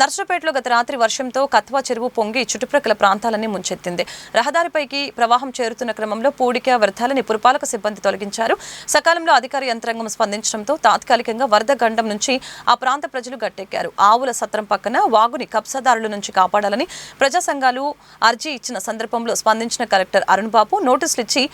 నర్సపేటలో గత రాత్రి వర్షంతో కత్వా చెరువు పొంగి చుట్టుప్రక్కల ప్రాంతాలన్నీ ముంచెత్తింది. రహదారిపైకి ప్రవాహం చేరుతున్న క్రమంలో పూడిక వ్యర్థాలని పురపాలక సిబ్బంది తొలగించారు. సకాలంలో అధికార యంత్రాంగం స్పందించడంతో తాత్కాలికంగా వరద గండం నుంచి ఆ ప్రాంత ప్రజలు గట్టెక్కారు. ఆవుల సత్రం పక్కన వాగుని కబ్సదారుల నుంచి కాపాడాలని ప్రజా సంఘాలు అర్జీ ఇచ్చిన సందర్భంలో స్పందించిన కలెక్టర్ అరుణ్ బాబు నోటీసులు ఇచ్చి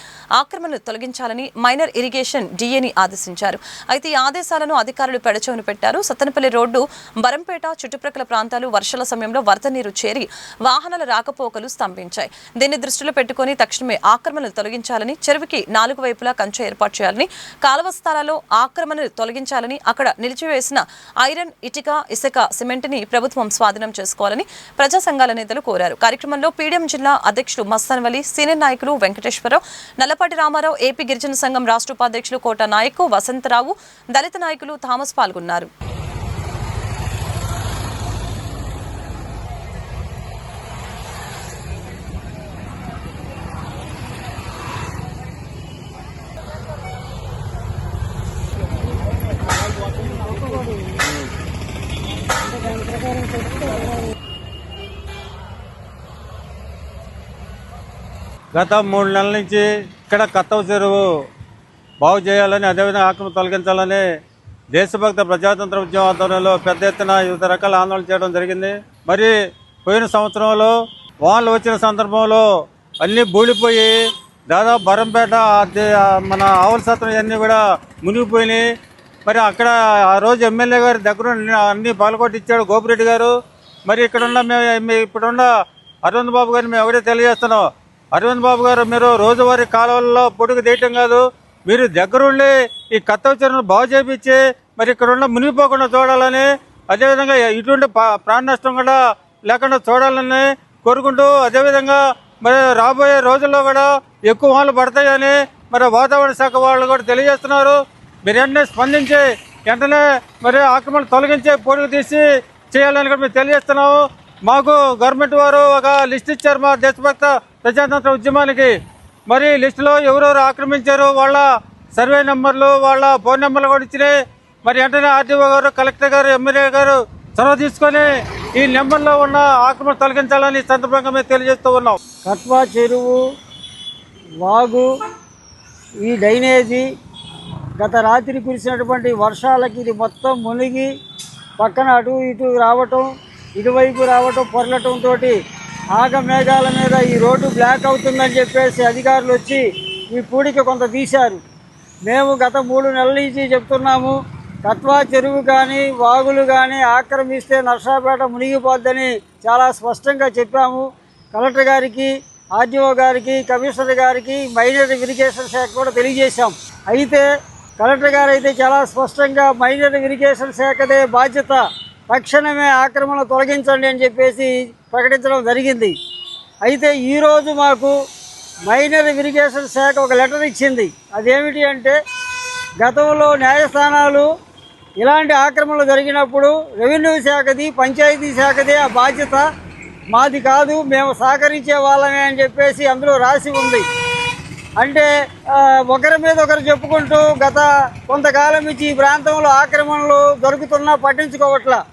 ఆక్రమణలు తొలగించాలని మైనర్ ఇరిగేషన్ డిఏని ఆదేశించారు. అయితే ఈ ఆదేశాలను అధికారులు పెడచెవిన పెట్టారు. సత్తెనపల్లి రోడ్డు బరంపేట చుట్టుప్రక్కల ప్రాంతాలు వర్షాల సమయంలో వరద నీరు చేరి వాహనాల రాకపోకలు స్తంభించాయి. దీన్ని దృష్టిలో పెట్టుకుని తక్షణమే ఆక్రమణలు తొలగించాలని చెరువుకి నాలుగు వైపులా కంచె ఏర్పాటు చేయాలని కాలువ స్థలాల్లో ఆక్రమణలు తొలగించాలని అక్కడ నిలిచివేసిన ఐరన్ ఇటుక ఇసుక సిమెంట్ని ప్రభుత్వం స్వాధీనం చేసుకోవాలని ప్రజా సంఘాల నేతలు కోరారు. కార్యక్రమంలో పీడిఎం జిల్లా అధ్యక్షులు మస్తాన్ వలి సీనియర్ నాయకులు వెంకటేశ్వరరావు నల్లపాటి రామారావు ఏపీ గిరిజన సంఘం రాష్ట్ర ఉపాధ్యక్షులు కోట నాయకు వసంతరావు దళిత నాయకులు థామస్ పాల్గొన్నారు. గత మూడు నెలల నుంచి ఇక్కడ కత్తవ చెరువు బాగు చేయాలని అదేవిధంగా ఆక్రమణ తొలగించాలని దేశభక్త ప్రజాతంత్ర ఉద్యమ ఆధ్వర్యంలో పెద్ద ఎత్తున వివిధ రకాల ఆందోళన చేయడం జరిగింది. మరి పోయిన సంవత్సరంలో వానలు వచ్చిన సందర్భంలో అన్నీ బూడిపోయి దాదాపు బరంపేట మన ఆవుల సత్రం ఇవన్నీ కూడా మునిగిపోయినాయి. మరి అక్కడ ఆ రోజు ఎమ్మెల్యే గారి దగ్గర అన్ని పాల్గొట్టిచ్చాడు గోపిరెడ్డి గారు. మరి ఇక్కడున్న మేము ఇప్పుడున్న అరవింద్ బాబు గారిని మేము ఎవరే తెలియజేస్తున్నాం. అరవింద్ బాబు గారు మీరు రోజువారీ కాలువల్లో పొడుగు తీయటం కాదు. మీరు దగ్గరుండి ఈ కత్తవ చెరువును బాగు చేపించి మరి ఇక్కడ ఉన్న మునిగిపోకుండా చూడాలని అదేవిధంగా ఇటువంటి పా- ప్రాణ నష్టం కూడా లేకుండా చూడాలని కోరుకుంటూ అదేవిధంగా మరి రాబోయే రోజుల్లో కూడా ఎక్కువ వాళ్ళు పడతాయని మరి వాతావరణ శాఖ వాళ్ళు కూడా తెలియజేస్తున్నారు. మీరు వెంటనే స్పందించి వెంటనే మరి ఆక్రమణ తొలగించి పొడుగు తీసి చేయాలని కూడా మేము తెలియజేస్తున్నాము. మాకు గవర్నమెంట్ వారు ఒక లిస్ట్ ఇచ్చారు మా దేశభక్త ప్రజాతంత్ర ఉద్యమానికి. మరి లిస్టులో ఎవరెవరు ఆక్రమించారు వాళ్ళ సర్వే నెంబర్లు వాళ్ళ ఫోన్ నెంబర్లు కూడా ఇచ్చినాయి. మరి వెంటనే ఆర్టీఓ గారు కలెక్టర్ గారు ఎమ్మెల్యే గారు చొరవ తీసుకొని ఈ నెంబర్లో ఉన్న ఆక్రమణ తొలగించాలని సందర్భంగా మేము తెలియజేస్తూ ఉన్నాం. కట్వా చెరువు వాగు ఈ డ్రైనేజీ గత రాత్రి కురిసినటువంటి వర్షాలకి ఇది మొత్తం మునిగి పక్కన అటు ఇటు రావటం ఇటువైపు రావటం పొరలటంతో ఆగ మేఘాల మీద ఈ రోడ్డు బ్లాక్ అవుతుందని చెప్పేసి అధికారులు వచ్చి ఈ పూడిక కొంత తీశారు. మేము గత మూడు నెలల నుంచి చెప్తున్నాము కత్వా చెరువు కానీ వాగులు కానీ ఆక్రమిస్తే నర్సాపేట మునిగిపోద్దని చాలా స్పష్టంగా చెప్పాము. కలెక్టర్ గారికి ఆర్డీఓ గారికి కమిషనర్ గారికి మైనర్ ఇరిగేషన్ శాఖ కూడా తెలియజేశాం. అయితే కలెక్టర్ గారు అయితే చాలా స్పష్టంగా మైనర్ ఇరిగేషన్ శాఖదే బాధ్యత. తక్షణమే ఆక్రమణ తొలగించండి అని చెప్పేసి ప్రకటించడం జరిగింది. అయితే ఈరోజు మాకు మైనర్ ఇరిగేషన్ శాఖ ఒక లెటర్ ఇచ్చింది. అదేమిటి అంటే గతంలో న్యాయస్థానాలు ఇలాంటి ఆక్రమణలు జరిగినప్పుడు రెవెన్యూ శాఖది పంచాయతీ శాఖది ఆ బాధ్యత. మాది కాదు మేము సహకరించే వాళ్ళమే అని చెప్పేసి అందులో రాసి ఉంది. అంటే ఒకరి మీద ఒకరు చెప్పుకుంటూ గత కొంతకాలం నుంచి ఈ ప్రాంతంలో ఆక్రమణలు దొరుకుతున్నా పట్టించుకోవట్లా.